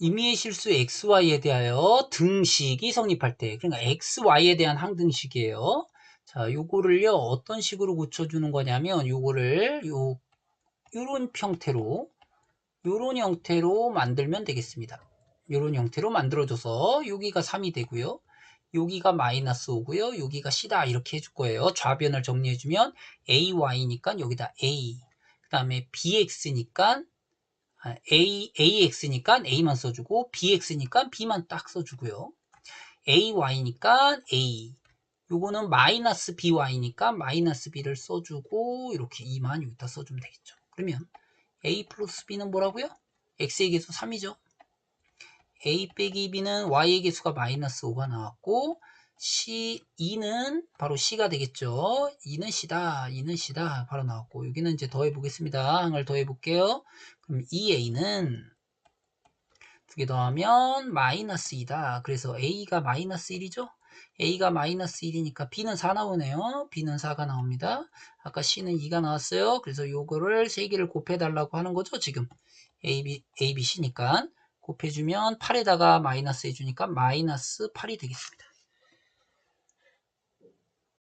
임의의 실수 xy에 대하여 등식이 성립할 때 그러니까 xy에 대한 항등식이에요. 자, 요거를요 어떤 식으로 고쳐주는 거냐면 요거를 요 요런 형태로 요런 형태로 만들면 되겠습니다. 요런 형태로 만들어줘서 여기가 3이 되고요. 여기가 마이너스 5고요. 여기가 C다 이렇게 해줄 거예요. 좌변을 정리해주면 AY니까 여기다 A 그 다음에 BX니까 아, A, AX니까 A만 써주고 BX니까 B만 딱 써주고요. AY니까 A 요거는 마이너스 BY니까 마이너스 B를 써주고 이렇게 2만 여기다 써주면 되겠죠. 그러면 A 플러스 B는 뭐라고요? X의 개수 3이죠. A 빼기 B는 Y의 개수가 마이너스 5가 나왔고 C, 2는 바로 C가 되겠죠. 2는 C다. 2는 C다. 바로 나왔고 여기는 이제 더해 보겠습니다. 항을 더해 볼게요. 그럼 2A는 두 개 더하면 마이너스 2다. 그래서 A가 마이너스 1이죠. A가 마이너스 1이니까 B는 4 나오네요. B는 4가 나옵니다. 아까 C는 2가 나왔어요. 그래서 요거를 3개를 곱해달라고 하는 거죠. 지금 A, B, A, B, C니까 곱해주면 8에다가 마이너스 해주니까 마이너스 8이 되겠습니다.